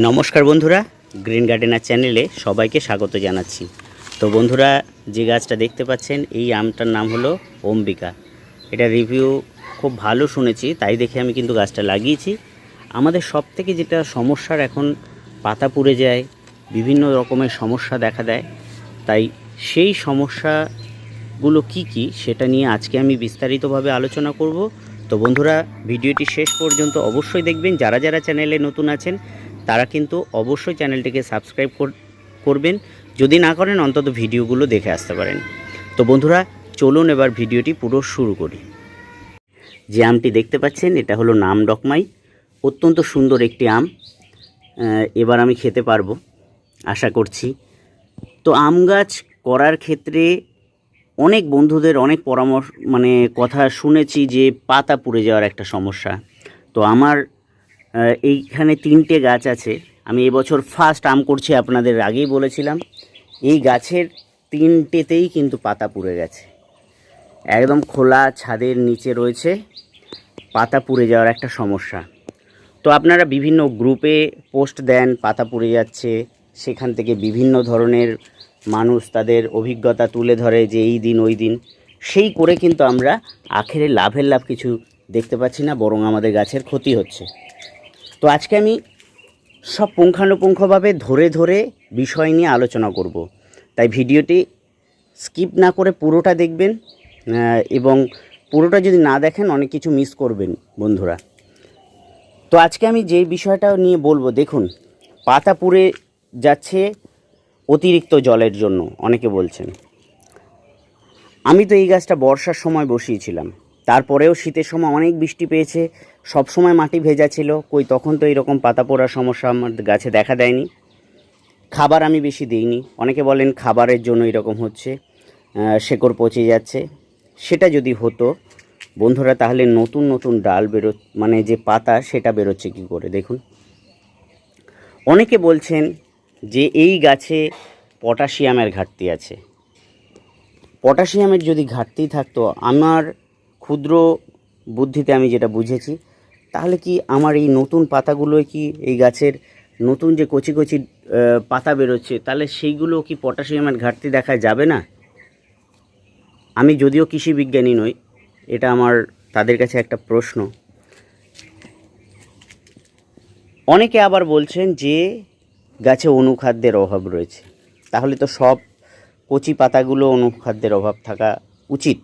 নমস্কার বন্ধুরা, green gardener চ্যানেলে সবাইকে স্বাগত জানাচ্ছি। তো বন্ধুরা, যে গাছটা দেখতে পাচ্ছেন, এই আমটার নাম হলো অম্বিকা। এটা রিভিউ খুব ভালো শুনেছি, তাই দেখে আমি কিন্তু গাছটা লাগিয়েছি। আমাদের সব থেকে যেটা সমস্যার এখন পাতা পুড়ে যায়, বিভিন্ন রকমের সমস্যা দেখা দেয়, তাই সেই সমস্যাগুলো কি কি সেটা নিয়ে আজকে আমি বিস্তারিতভাবে আলোচনা করব। তো বন্ধুরা, ভিডিওটি শেষ পর্যন্ত অবশ্যই দেখবেন। যারা যারা চ্যানেলে নতুন আছেন তারা কিন্তু অবশ্যই চ্যানেলটিকে সাবস্ক্রাইব করবেন। যদি না করেন, অন্তত ভিডিওগুলো দেখে আসতে পারেন। তো বন্ধুরা, চলুন এবার ভিডিওটি পুরো শুরু করি। যে আমটি দেখতে পাচ্ছেন, এটা হলো নাম ডকমাই। অত্যন্ত সুন্দর একটি আম। এবার আমি খেতে পারব, আশা করছি। তো আম গাছ করার ক্ষেত্রে অনেক বন্ধুদের অনেক পরামর্শ মানে কথা শুনেছি যে পাতা পুড়ে যাওয়ার একটা সমস্যা। তো আমার এইখানে তিনটে গাছ আছে। আমি এবছর ফার্স্ট আম করছি আপনাদের আগেই বলেছিলাম। এই গাছের তিনটেতেই কিন্তু পাতা পুড়ে গেছে। একদম খোলা ছাদের নিচে রয়েছে। পাতা পুড়ে যাওয়ার একটা সমস্যা। তো আপনারা বিভিন্ন গ্রুপে পোস্ট দেন, পাতা পুড়ে যাচ্ছে। সেখান থেকে বিভিন্ন ধরনের মানুষ তাদের অভিজ্ঞতা তুলে ধরে যে এই দিন, ওই দিন। সেই করে কিন্তু আমরা আখেরে লাভের লাভ কিছু দেখতে পাচ্ছি না, বরং আমাদের গাছের ক্ষতি হচ্ছে। তো আজকে আমি সব পুঙ্খানুপুঙ্খভাবে ধরে ধরে বিষয় নিয়ে আলোচনা করব। তাই ভিডিওটি স্কিপ না করে পুরোটা দেখবেন এবং পুরোটা যদি না দেখেন অনেক কিছু মিস করবেন বন্ধুরা। তো আজকে আমি যে বিষয়টা নিয়ে বলব, দেখুন পাতা পুড়ে যাচ্ছে অতিরিক্ত জলের জন্য, অনেকে বলছেন। আমি তো এই গাছটা বর্ষার সময় বসিয়েছিলাম। তারপরেও শীতের সময় অনেক বৃষ্টি পেয়েছে। সব সময় মাটি ভেজা ছিল। কই, তখন তো এরকম পাতা পোড়ার সমস্যা আমার গাছে দেখা দেয়নি। খাবার আমি বেশি দিইনি। অনেকে বলেন খাবারের জন্য এরকম হচ্ছে শেকড় পচে যাচ্ছে। সেটা যদি হতো, বন্ধুরা, তাহলে নতুন নতুন ডাল বেরো মানে যে পাতা, সেটা বেরোচ্ছে কী করে? দেখুন। অনেকে বলছেন যে এই গাছে পটাশিয়ামের ঘাটতি আছে। পটাশিয়ামের যদি ঘাটতি থাকতো, আমার ক্ষুদ্র বুদ্ধিতে আমি যেটা বুঝেছি, তাহলে কি আমার এই নতুন পাতাগুলোয় কি এই গাছের নতুন যে কচি কচি পাতা বেরোচ্ছে, তাহলে সেইগুলো কি পটাশিয়ামের ঘাটতি দেখা যাবে না? আমি যদিও কৃষি বিজ্ঞানী নই, এটা আমার তাদের কাছে একটা প্রশ্ন। অনেকে আবার বলছেন যে গাছে অনুখাদ্যের অভাব রয়েছে, তাহলে তো সব কচি পাতাগুলো অনুখাদ্যের অভাব থাকা উচিত।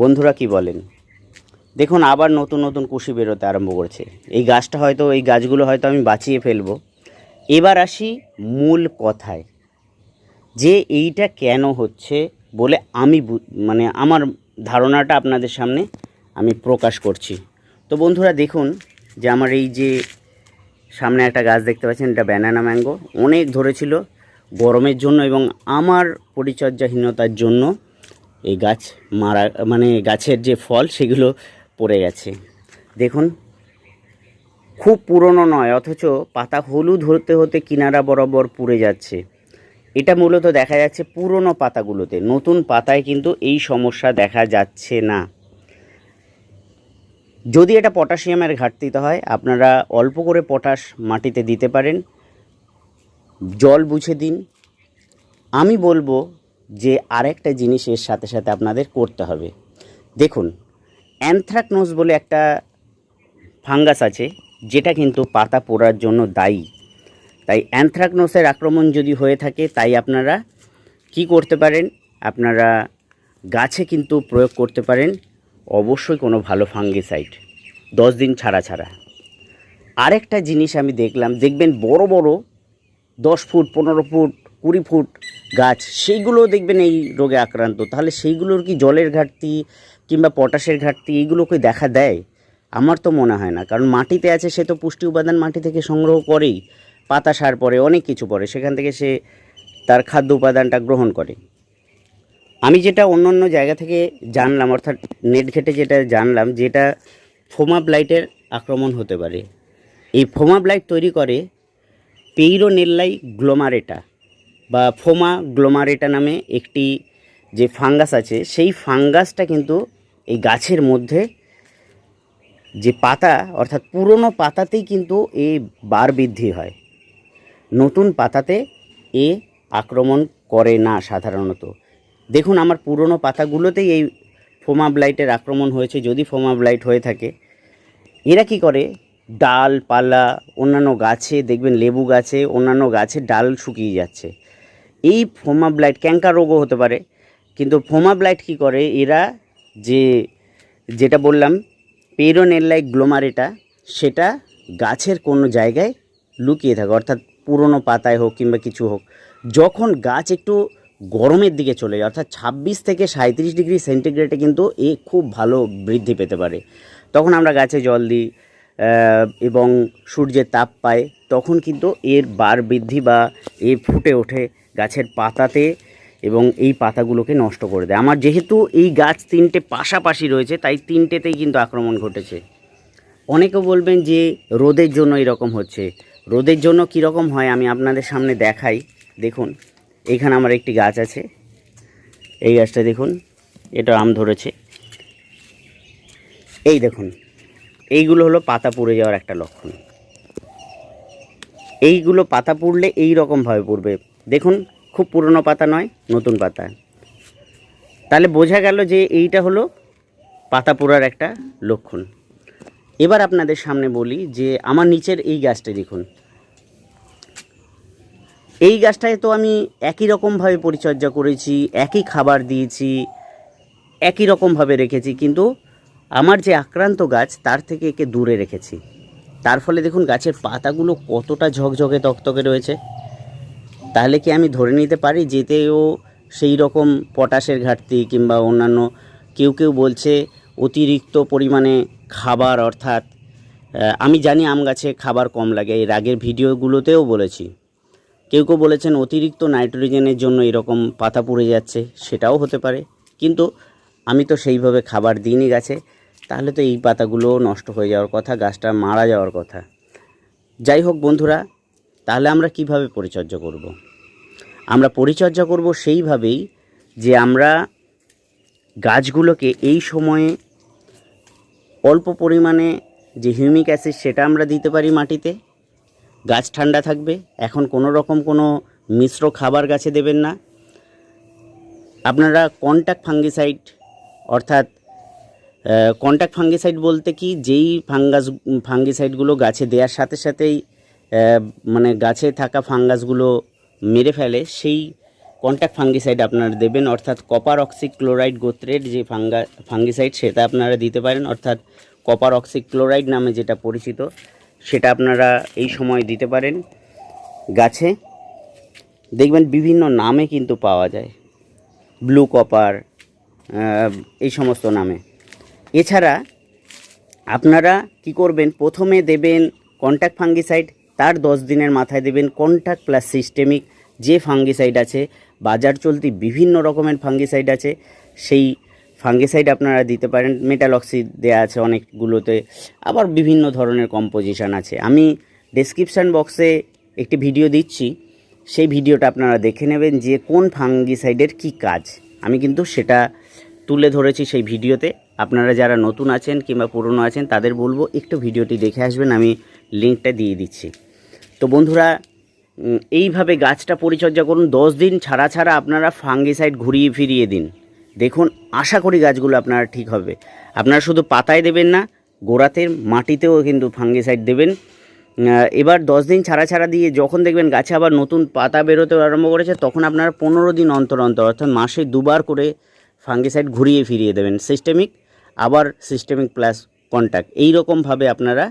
বন্ধুরা কি বলেন? দেখুন, আবার নতুন নতুন কুশি বেরোতে আরম্ভ করছে। এই গাছটা হয়তো, এই গাছগুলো হয়তো আমি বাঁচিয়ে ফেলব। এবার আসি মূল কথায়। যে এইটা কেন হচ্ছে বলে আমি মানে আমার ধারণাটা আপনাদের সামনে আমি প্রকাশ করছি। তো বন্ধুরা দেখুন, যে আমার এই যে সামনে একটা গাছ দেখতে পাচ্ছেন, এটা ব্যানানা ম্যাঙ্গো অনেক ধরেছিল গরমের জন্য এবং আমার পরিচর্যাহীনতার জন্য এই গাছ মারা মানে গাছের যে ফল সেগুলো পড়ে গেছে। দেখুন, খুব পুরনো নয়, অথচ পাতা হলুদ হতে হতে কিনারা বরাবর পুড়ে যাচ্ছে। এটা মূলত দেখা যাচ্ছে পুরনো পাতাগুলোতে। নতুন পাতায় কিন্তু এই সমস্যা দেখা যাচ্ছে না। যদি এটা পটাশিয়ামের ঘাটতিতে হয়, আপনারা অল্প করে পটাশ মাটিতে দিতে পারেন। জল বুঝে দিন। আমি বলব যে আরেকটা জিনিস এর সাথে সাথে আপনাদের করতে হবে। দেখুন, অ্যানথ্রাকনোজ বলে একটা ফাঙ্গাস আছে, যেটা কিন্তু পাতা পোড়ার জন্য দায়ী। তাই অ্যানথ্রাকনোসের আক্রমণ যদি হয়ে থাকে, তাই আপনারা কি করতে পারেন? আপনারা গাছে কিন্তু প্রয়োগ করতে পারেন, অবশ্যই কোনো ভালো ফাঙ্গিসাইড, দশ দিন ছাড়া ছাড়া। আরেকটা জিনিস আমি দেখলাম, দেখবেন বড় বড় দশ ফুট, পনেরো ফুট কুড়ি ফুট গাছ, সেইগুলোও দেখবেন এই রোগে আক্রান্ত। তাহলে সেইগুলোর কি জলের ঘাটতি কিংবা পটাশের ঘাটতি এইগুলোকে দেখা দেয়? আমার তো মনে হয় না, কারণ মাটিতে আছে, সে তো পুষ্টি উপাদান মাটি থেকে সংগ্রহ করেই, পাতা সার পরে, অনেক কিছু পরে, সেখান থেকে সে তার খাদ্য উপাদানটা গ্রহণ করে। আমি যেটা অন্য অন্য জায়গা থেকে জানলাম, অর্থাৎ নেট ঘেটে যেটা জানলাম, যেটা ফোমা ব্লাইটের আক্রমণ হতে পারে। এই ফোমা ব্লাইট তৈরি করে পেইরোনেল্লাই গ্লোমারেটা। বা ফোমা গ্লোমারেটা নামে একটি যে ফাঙ্গাস আছে, সেই ফাঙ্গাসটা কিন্তু এই গাছের মধ্যে যে পাতা, অর্থাৎ পুরনো পাতাতেই কিন্তু এ বার বৃদ্ধি হয়। নতুন পাতাতে এ আক্রমণ করে না সাধারণত। দেখুন, আমার পুরনো পাতাগুলোতেই এই ফোমা ব্লাইটের আক্রমণ হয়েছে, যদি ফোমা ব্লাইট হয়ে থাকে। এরা কি করে? ডাল পালা অন্যান্য গাছে, দেখবেন লেবু গাছে, অন্যান্য গাছে ডাল শুকিয়ে যাচ্ছে। এই ফোমা ব্লাইট ক্যাঙ্কার রোগও হতে পারে। কিন্তু ফোমা ব্লাইট কী করে? এরা যে, যেটা বললাম পেরোনেল্লাই গ্লোমারেটা সেটা গাছের কোনো জায়গায় লুকিয়ে থাকে, অর্থাৎ পুরনো পাতায় হোক কিংবা কিছু হোক। যখন গাছ একটু গরমের দিকে চলে যায়, অর্থাৎ ছাব্বিশ থেকে সাঁত্রিশ ডিগ্রি সেন্টিগ্রেডে কিন্তু এ খুব ভালো বৃদ্ধি পেতে পারে। তখন আমরা গাছে জল দিই এবং সূর্যের তাপ পায়, তখন কিন্তু এর বার বৃদ্ধি বা এ ফুটে ওঠে। গাছের পাতাতে এবং এই পাতাগুলোকে নষ্ট করে দেয়। আমার যেহেতু এই গাছ তিনটে পাশাপাশি রয়েছে, তাই তিনটেতেই কিন্তু আক্রমণ ঘটেছে। অনেকে বলবেন যে, রোদের জন্য এরকম হচ্ছে। রোদের জন্য কীরকম হয় আমি আপনাদের সামনে দেখাই। দেখুন, এখানে আমার একটি গাছ আছে। এই গাছটা দেখুন, এটা আম ধরেছে। এই দেখুন, এইগুলো হলো পাতা পুড়ে যাওয়ার একটা লক্ষণ। এইগুলো পাতা পুড়লে এই রকমভাবে পড়বে। দেখুন, খুব পুরনো পাতা নয়, নতুন পাতা। তাহলে বোঝা গেল যে এইটা হলো পাতা পোড়ার একটা লক্ষণ। এবার আপনাদের সামনে বলি যে আমার নিচের এই গাছটা দেখুন। এই গাছটায় তো আমি একই রকমভাবে পরিচর্যা করেছি, একই খাবার দিয়েছি, একই রকমভাবে রেখেছি, কিন্তু আমার যে আক্রান্ত গাছ, তার থেকে একে দূরে রেখেছি। তার ফলে দেখুন, গাছের পাতাগুলো কতটা ঝকঝকে তকতকে রয়েছে। তাহলে কি আমি ধরে নিতে পারি যেতেও সেই রকম পটাশের ঘাটতি কিংবা অন্যান্য কেউ কেউ বলছে অতিরিক্ত পরিমাণে খাবার অর্থাৎ আমি জানি আম গাছে খাবার কম লাগে, এর আগের ভিডিওগুলোতেও বলেছি। কেউ কেউ বলেছেন অতিরিক্ত নাইট্রোজেনের জন্য এরকম পাতা পুড়ে যাচ্ছে, সেটাও হতে পারে। কিন্তু আমি তো সেইভাবে খাবার দিইনি গাছে, তাহলে তো এই পাতাগুলো নষ্ট হয়ে যাওয়ার কথা, গাছটা মারা যাওয়ার কথা। যাই হোক বন্ধুরা, তাহলে আমরা কীভাবে পরিচর্যা করব। আমরা পরিচর্যা করব সেইভাবেই যে আমরা গাছগুলোকে এই সময়ে অল্প পরিমাণে যে হিউমিক অ্যাসিড সেটা আমরা দিতে পারি মাটিতে। গাছ ঠান্ডা থাকবে, এখন কোনো রকম কোনো মিশ্র খাবার গাছে দেবেন না। আপনারা কন্ট্যাক্ট ফাঙ্গিসাইড অর্থাৎ কন্ট্যাক্ট ফাঙ্গিসাইড বলতে কি, যেই ফাঙ্গাস ফাঙ্গিসাইডগুলো গাছে দেওয়ার সাথে সাথেই মানে গাছে থাকা ফাঙ্গাসগুলো মেরে ফেলে, সেই কন্ট্যাক্ট ফাঙ্গিসাইড আপনারা দেবেন, অর্থাৎ কপার অক্সিক ক্লোরাইড গোত্রের যে ফাঙ্গা ফাঙ্গিসাইড সেটা আপনারা দিতে পারেন, অর্থাৎ কপার অক্সিক ক্লোরাইড নামে যেটা পরিচিত, সেটা আপনারা এই সময় দিতে পারেন গাছে। দেখবেন বিভিন্ন নামে কিন্তু পাওয়া যায় ব্লু কপার এই সমস্ত নামে। এছাড়া আপনারা কি করবেন, প্রথমে দেবেন কন্ট্যাক্ট ফাঙ্গিসাইড তার দশ দিনের মাথায় দেবেন কন্ট্যাক্ট প্লাস সিস্টেমিক যে ফাঙ্গিসাইড আছে, বাজার চলতি বিভিন্ন রকমের ফাঙ্গিসাইড আছে, সেই ফাঙ্গিসাইড আপনারা দিতে পারেন মেটালক্সি দেওয়া আছে অনেকগুলোতে, আবার বিভিন্ন ধরনের কম্পোজিশন আছে। আমি ডেসক্রিপশান বক্সে একটি ভিডিও দিচ্ছি, সেই ভিডিওটা আপনারা দেখে নেবেন যে কোন ফাঙ্গিসাইডের কি কাজ। আমি কিন্তু সেটা তুলে ধরেছি সেই ভিডিওতে আপনারা যারা নতুন আছেন কিংবা পুরনো আছেন, তাদের বলব একটু ভিডিওটি দেখে আসবেন, আমি লিঙ্কটা দিয়ে দিচ্ছি। তো বন্ধুরা এইভাবে গাছটা পরিচর্যা করুন। দশ দিন ছাড়া ছাড়া আপনারা ফাঙ্গিসাইড ঘুরিয়ে ফিরিয়ে দিন। দেখুন, আশা করি গাছগুলো আপনারা ঠিক হবে। আপনারা শুধু পাতায় দেবেন না, গোড়াতে, মাটিতেও কিন্তু ফাঙ্গিসাইড দেবেন। এবার দশ দিন ছাড়া ছাড়া দিয়ে যখন দেখবেন গাছে আবার নতুন পাতা বেরোতে আরম্ভ করেছে, তখন আপনারা পনেরো দিন অন্তর অন্তর, অর্থাৎ মাসে দুবার করে ফাঙ্গিসাইড ঘুরিয়ে ফিরিয়ে দেবেন। সিস্টেমিক আবার সিস্টেমিক প্লাস কন্ট্যাক্ট এই রকমভাবে আপনারা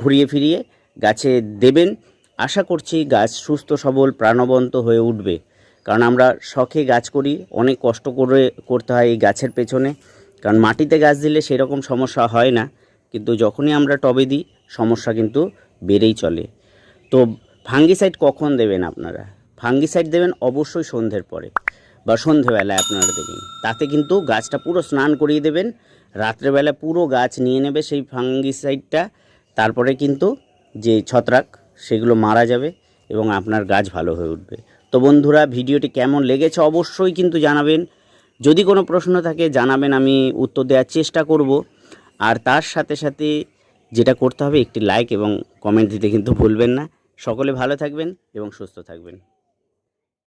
ঘুরিয়ে ফিরিয়ে গাছে দেবেন। আশা করছি গাছ সুস্থ, সবল, প্রাণবন্ত হয়ে উঠবে। কারণ আমরা শখে গাছ করি, অনেক কষ্ট করে করতে হয় এই গাছের পেছনে। কারণ মাটিতে গাছ দিলে সেরকম সমস্যা হয় না, কিন্তু যখনই আমরা টবে দিই, সমস্যা কিন্তু বেড়েই চলে। তো ফাঙ্গিসাইড কখন দেবেন আপনারা? ফাঙ্গিসাইড দেবেন অবশ্যই সন্ধ্যের পরে বা সন্ধেবেলায় আপনারা দেবেন। তাতে কিন্তু গাছটা পুরো স্নান করিয়ে দেবেন। রাত্রেবেলা পুরো গাছ নিয়ে নেবে সেই ফাঙ্গিসাইডটা। তারপরে কিন্তু যে ছত্রাক, সেগুলো মারা যাবে এবং আপনার গাছ ভালো হয়ে উঠবে। তো বন্ধুরা, ভিডিওটি কেমন লেগেছে অবশ্যই কিন্তু জানাবেন। যদি কোনো প্রশ্ন থাকে, জানাবেন, আমি উত্তর দেওয়ার চেষ্টা করব। আর তার সাথে সাথে যেটা করতে হবে, একটি লাইক এবং কমেন্ট দিতে কিন্তু ভুলবেন না। সকলে ভালো থাকবেন এবং সুস্থ থাকবেন।